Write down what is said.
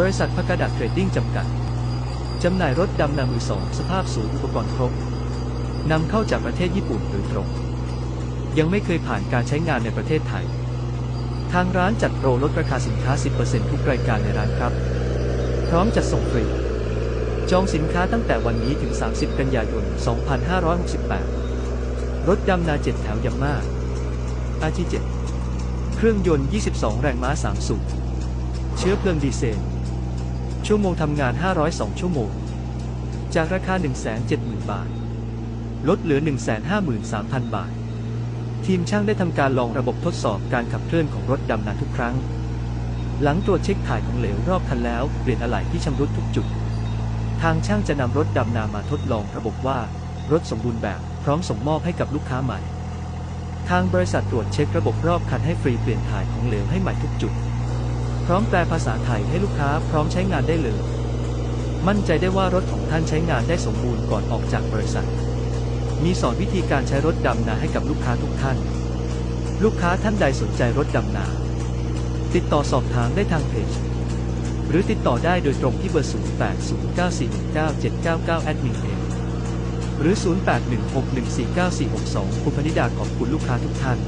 บริษัทพักดักเทรดดิ้งจำกัด จำหน่ายรถดำนามือสอง สภาพสูงอุปกรณ์ครบ นำเข้าจากประเทศญี่ปุ่นโดยตรง ยังไม่เคยผ่านการใช้งานในประเทศไทย ทางร้านจัดโปรลดราคาสินค้า 10%ทุกรายการในร้านครับ พร้อมจัดส่งฟรี จองสินค้าตั้งแต่วันนี้ถึง 30 กันยายน 2568 รถดำนา 7 แถวยาม่า RG7 เครื่องยนต์ 22 แรงม้า 3 สูบเชื้อเพลิงดีเซล ชั่วโมงทำงาน 502 ชั่วโมง จากราคา 170,000 บาท ลดเหลือ 153,000 บาท ทีมช่างได้ทำการลองระบบทดสอบการขับเคลื่อนของรถดำนาทุกครั้ง หลังตรวจเช็คถ่ายของเหลวรอบคันแล้วเปลี่ยนอะไหล่ที่ชำรุดทุกจุด ทางช่างจะนำรถดำนามาทดลองระบบว่ารถสมบูรณ์แบบพร้อมส่งมอบให้กับลูกค้าใหม่ ทางบริษัทตรวจเช็คระบบรอบคันให้ฟรีเปลี่ยนถ่ายของเหลวให้ใหม่ทุกจุด ร้อมแปลภาษาไทยให้ลูกค้าพร้อมใช้งานได้เลย มั่นใจได้ว่ารถของท่านใช้งานได้สมบูรณ์ก่อนออกจากบริษัท มีสอนวิธีการใช้รถดำนาให้กับลูกค้าทุกท่าน ลูกค้าท่านใดสนใจรถดำนา ติดต่อสอบถามได้ทางเพจ หรือติดต่อได้โดยตรงที่เบอร์ 0809419799แอดมินเพจหรือ 0816149462 คุณพนิดาขอบคุณลูกค้าทุกท่าน